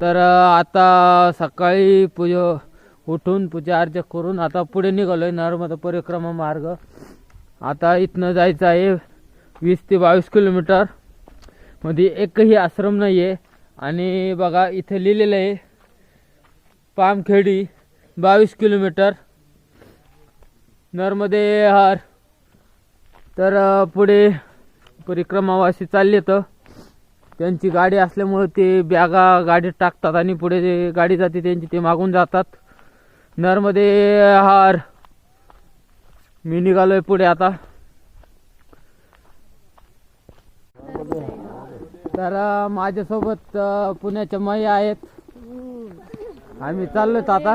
तर आता सकाळी पूजा उठून पूजा अर्चा करून आता पुढे निघालो आहे नर्मदा परिक्रमा मार्ग. आता इथनं जायचं आहे वीस ते बावीस किलोमीटर. मध्ये एकही आश्रम नाही आहे आणि बघा इथे लिहिलेलं आहे पामखेडी बावीस किलोमीटर. नर्मदे हार. तर पुढे परिक्रमावासी चालले तर त्यांची गाडी असल्यामुळे ते बॅगा गाडीत टाकतात आणि पुढे जे गाडी जाते त्यांची ते मागून जातात. नर्मदे हार. मी निघालोय पुढे आता. तर माझ्यासोबत पुण्याच्या माई आहेत. आम्ही चाललोय आता.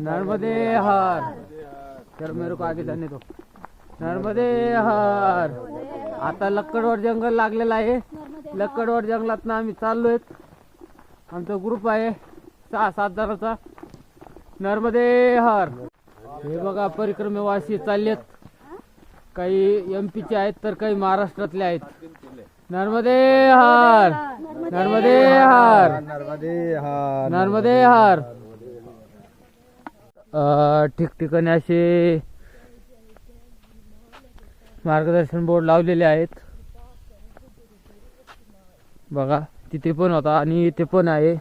नर्मदे हार. तर मेरे को आगे जाने दो नर्मदे हार आता लक्कडवर जंगल लागलेलं आहे. लक्कडवर जंगलात आम्ही चाललोय. आमचा ग्रुप आहे सहा सात जणांचा. नर्मदे हार हे बघा परिक्रमेवासी चाललेत. काही एम पीचे आहेत तर काही महाराष्ट्रातले आहेत. नर्मदे हार नर्मदे हार नर्मदे हा नर्मदे हार ठिकठिकाणी असे मार्गदर्शन बोर्ड लावलेले आहेत. बघा तिथे पण होता आणि इथे पण आहे.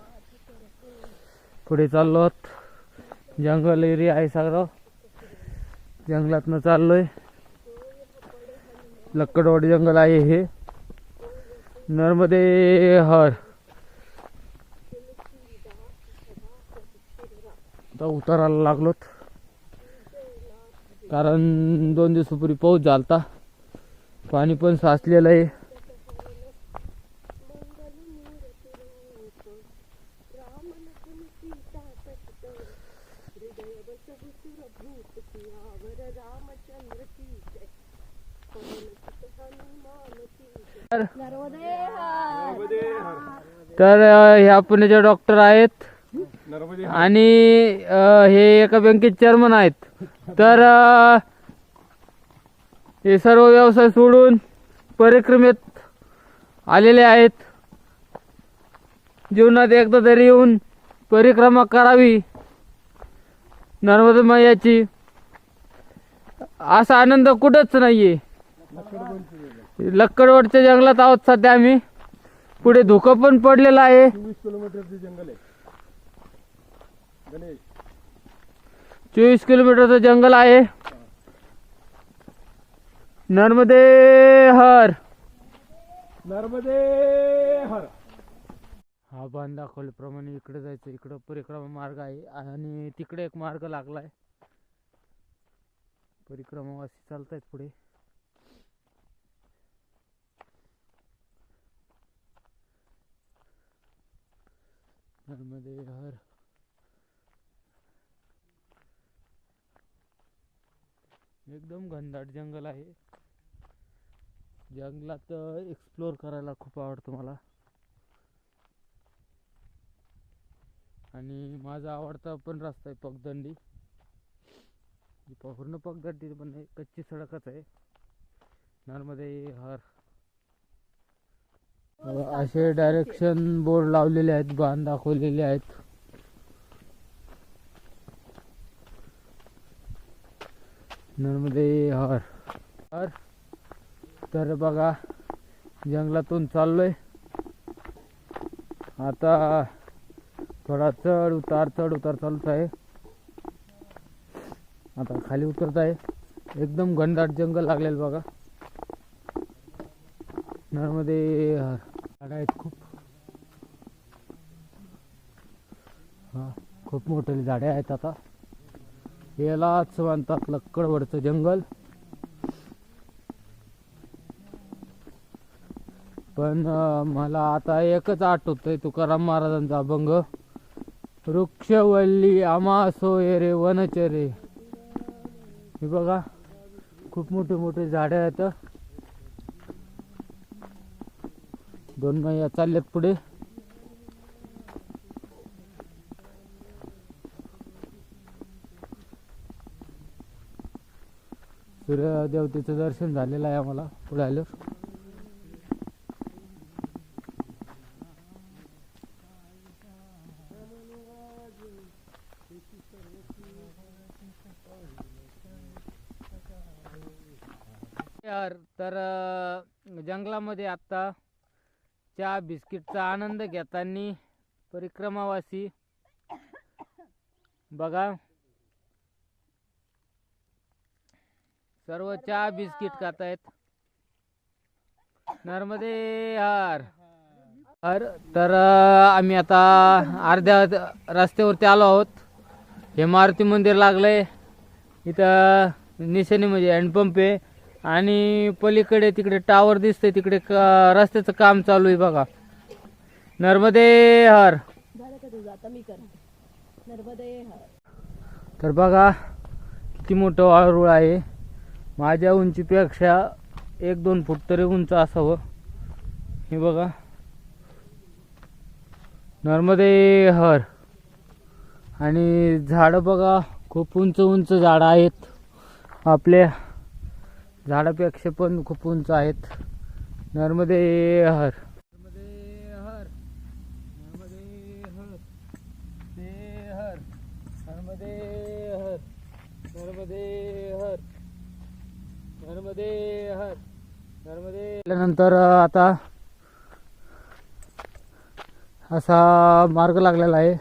पुढे चाललो आहोत. जंगल एरिया आहे सगळं. जंगलातनं चाललोय. लक्कडवाडी जंगल आहे हे. नर्मदे हर आता उतारायला लागलोत. कारण दोन दिवसापूर्वी पाऊस झालता पाणी पण साचलेलं आहे. तर ह्या पुण्याचे डॉक्टर आहेत आणि हे एका बँकेत चेअरमन आहेत. तर हे सर्व व्यवसाय सोडून परिक्रमेत आलेले आहेत. जीवनात एकदा तरी येऊन परिक्रमा करावी नर्मदा मैयाची. असा आनंद कुठंच नाहीये. लक्कडवडच्या जंगलात आहोत सध्या आम्ही. पुढे धुकं पण पडलेलं आहे. चोवीस किलोमीटरचे जंगल आहे. गणेश चोवीस किलोमीटरचं जंगल आहे. नर्मदे हर नर्मदे हर हा बांध दाखवल्याप्रमाणे इकडे जायचं इकडं परिक्रमा मार्ग आहे आणि तिकडे एक मार्ग लागलाय. परिक्रमावासी चालतायत पुढे. नर्मदे हर एकदम घनदाट जंगल आहे. जंगलात एक्सप्लोअर करायला खूप आवडतं मला. आणि माझा आवडता पण रस्ता आहे पगदंडी. पूर्ण पगदंडी पण नाही कच्ची सडकच आहे. नर्मदे हर. असे डायरेक्शन बोर्ड लावलेले आहेत बांध दाखवलेले आहेत. नर्मदे हर. हर. तर बघा जंगलातून चाललोय. आता थोडा चढ उतार चढ उतार चालूच आहे. आता खाली उतरत आहे. एकदम घनदाट जंगल लागलेलं बघा. नर्मदे हर. झाडं आहेत खूप. हा खूप मोठे झाडे आहेत आता. यालाच म्हणतात लक्कडवडचं जंगल. पण मला आता एकच आठवतंय तुकाराम महाराजांचा अभंग. वृक्षवल्ली आमासो रे वनचरे. हे बघा खूप मोठे मोठे झाडे आहेत. दोन मैया चालल्यात पुढे. सूर्यदेवतेचं दर्शन झालेलं आहे आम्हाला पुढे आल्यावर. यार तर जंगलामध्ये आत्ता चहा बिस्किटचा आनंद घेताना परिक्रमावासी बघा. सर्व चहा बिस्किट खात आहेत नर्मदे हार. हर. तर आम्ही आता अर्ध्या रस्त्यावरती आलो आहोत. हे मारुती मंदिर लागलंय. इथं निशाणी म्हणजे हँडपंप आहे. आणि पलीकडे तिकडे टावर दिसतंय. तिकडे क- रस्त्याचं काम चालू आहे बघा. नर्मदे हर. तर बघा किती मोठं वाळूळ आहे. माझ्या उंचीपेक्षा एक दोन फूट तरी उंच असावं. हे बघा. नर्मदे हर. आणि झाडं बघा खूप उंच उंच झाडं आहेत. आपल्या झाडापेक्षा पण खूप उंच आहेत. नर्मदे हर नर्मदे हर नर्मदे हर ते हर नर्मदे हर नर्मदे हर नर्मदे हर नर्मदे. नंतर आता असा मार्ग लागलेला आहे.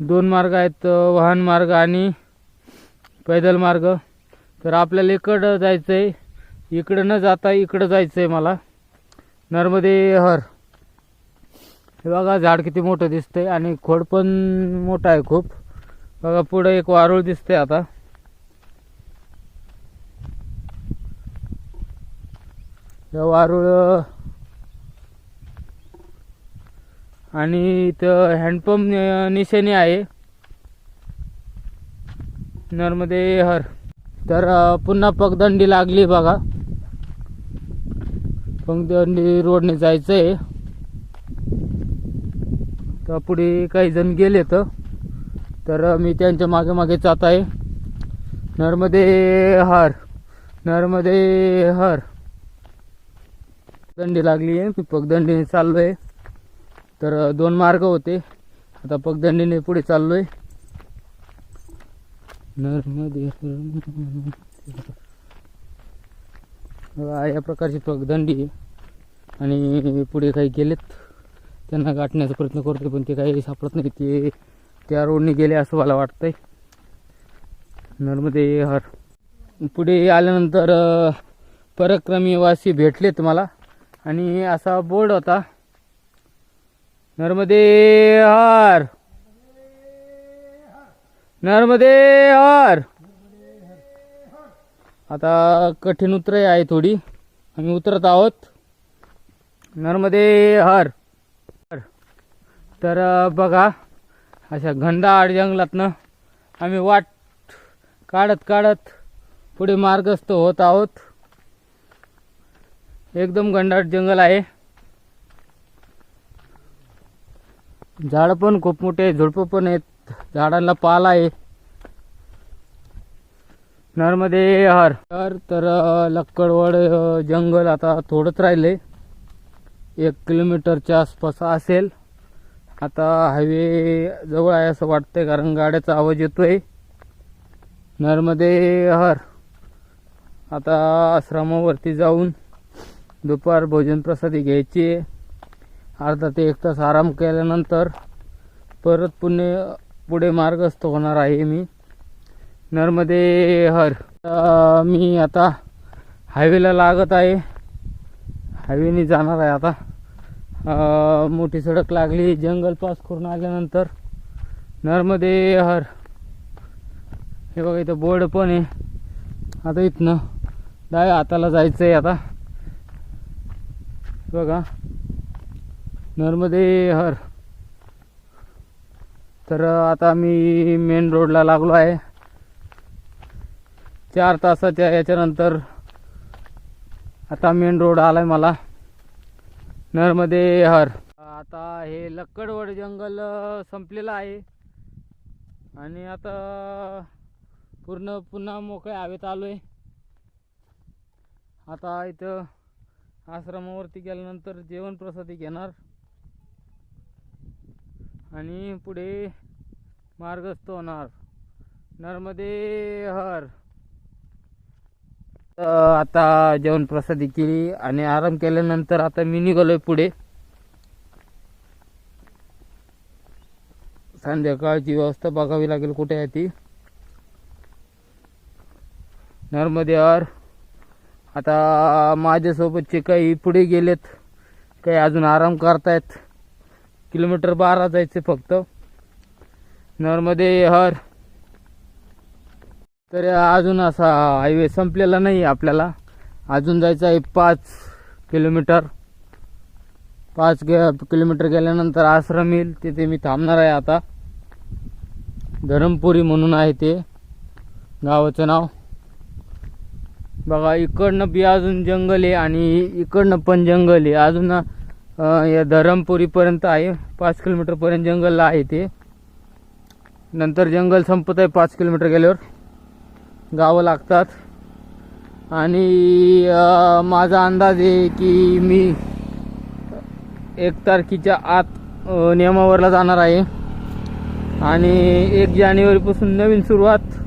दोन मार्ग आहेत वाहन मार्ग आणि पैदल मार्ग. तर आपल्याला इकडं जायचं आहे इकडं न जाता इकडं जायचं आहे मला. नर्मदे हर. हे बघा झाड किती मोठं दिसतंय आणि खोड पण मोठं आहे खूप. बघा पुढे एक वारुळ दिसतंय आता. वारुळ. आणि इथं हँडपंप निशाणी आहे. नर्मदे हर. तर पुन्हा पगदंडी लागली बघा. पगदंडी रोडने जायचं आहे तर पुढे काही जण गेले तर मी त्यांच्या मागे मागे जात आहे. नर्मदे हर. नर्मदे हर. दंडी लागली आहे. मी पगदंडीने चाललोय. तर दोन मार्ग होते. आता पगदंडीने पुढे चाललोय. नर्मदे या प्रकारची पगदंडी आहे. आणि पुढे काही गेलेत त्यांना गाठण्याचा प्रयत्न करतोय पण ते काही सापडत नाही. ते त्या रोडने गेले असं मला वाटतंय. नर्मदे हर. पुढे आल्यानंतर परक्रमी वासी भेटलेत मला. आणि असा बोर्ड होता. नर्मदे हर नर्मदे हर आता कठीण उतरही आहे थोडी. आम्ही उतरत आहोत. नर्मदे हर तर बघा अशा घनदाट जंगलातनं आम्ही वाट काढत काढत पुढे मार्गस्थ होत आहोत. एकदम गंडाट जंगल आहे. झाड पण खूप मोठे झुडपं पण आहेत झाडांना पाला आहे. नर्मदे हर. तर तर लक्कडवड जंगल आता थोडंच राहिले एक किलोमीटरच्या आसपास असेल. आता हायवे जवळ आहे असं वाटतंय कारण गाड्याचा आवाज येतोय. नर्मदे हर. आता आश्रमावरती जाऊन दुपार भोजन प्रसादी घ्यायची. आहे. अर्धा ते एक तास आराम केल्यानंतर परत पुणे पुढे मार्गस्थ होणार आहे मी. नर्मदे हर. मी आता हायवेला लागत आहे. हायवेने जाणार आहे आता. मोठी सडक लागली. जंगल पास करून आल्यानंतर नर्मदे हर. हे बघा इथं बोर्ड पण आहे. आता इथनं डाव्या हाताला जायचं आहे आता. बघा. नर्मदे हर. तर आता मी मेन रोडला लागलो आहे. चार तासाच्या याच्यानंतर आता मेन रोड आलाय मला. नर्मदे हर. आता हे लक्कडवड जंगल संपलेलं आहे. आणि आता पूर्ण पुन्हा मोकळ्या हवेत आलोय. आता इथं आश्रमावरती गेल्यानंतर जेवण प्रसादी घेणार. आणि पुढे मार्गस्थ होणार. नर्मदे हर आता जेवण प्रसादी केली आणि आराम केल्यानंतर आता मी निघालोय पुढे. संध्याकाळची व्यवस्था बघावी लागेल कुठे आहे ती. नर्मदे हर आता माझ्यासोबतचे काही पुढे गेलेत काही अजून आराम करतायत. किलोमीटर बारा जायचे फक्त. नर्मदे हर. तर अजून असा हायवे संपलेला नाही आपल्याला. अजून जायचं आहे पाच किलोमीटर. पाच गे किलोमीटर गेल्यानंतर आश्रम येईल तिथे मी थांबणार आहे आता. धरमपुरी म्हणून आहे ते. गावाचं नाव. बघा इकडनं बी अजून जंगल आहे आणि इकडनं पण जंगल आहे. अजून या धरमपुरीपर्यंत आहे. पाच किलोमीटरपर्यंत जंगल आहे ते. नंतर जंगल संपत आहे पाच किलोमीटर गेल्यावर. गावं लागतात. आणि माझा अंदाज आहे की मी एक तारखेच्या आत नियमावरला जाणार आहे. आणि एक जानेवारीपासून नवीन सुरुवात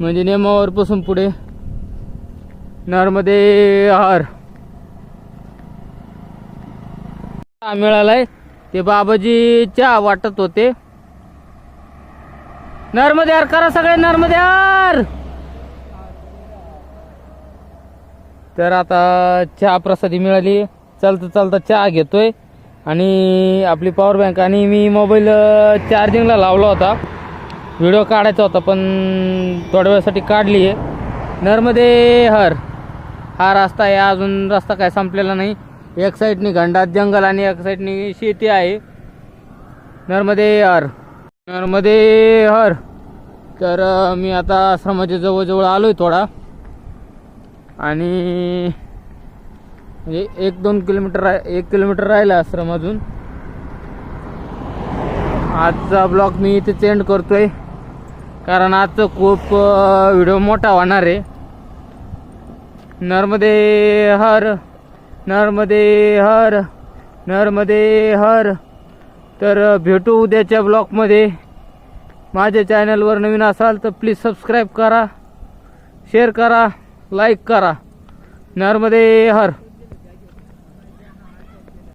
म्हणजे नियमावरपासून पुढे. नर्मदे हर चहा मिळालाय? ते बाबाजी चहा वाटत होते. नर्मदे हर करा सगळे नर्मदे हर तर आता चहा प्रसादी मिळाली. चालता चालता चहा घेतोय. आणि आपली पॉवर बँक आणि मी मोबाईल चार्जिंगला लावला होता. व्हिडिओ काढायचा होता पण थोड्या वेळासाठी काढली आहे नर्मदे हर हा रस्ता आहे अजून रस्ता काय संपलेला नाही. एक साईडनी घंडात जंगल आणि एक साईडनी शेती आहे. नर्मदे हर नर्मदे हर तर मी आता आश्रमाच्या जवळजवळ आलोय थोडा. आणि म्हणजे एक दोन किलोमीटर राह एक किलोमीटर राहिला आश्रम अजून आजचा ब्लॉग मी इथेच एंड करतोय. कारण आजचं खूप व्हिडिओ मोठा होणार आहे. नर्मदे हर नर्मदे हर नर्मदे हर तर भेटू उद्याच्या ब्लॉगमध्ये. माझ्या चॅनलवर नवीन असाल तर प्लीज सबस्क्राईब करा शेअर करा लाईक करा. नर्मदे हर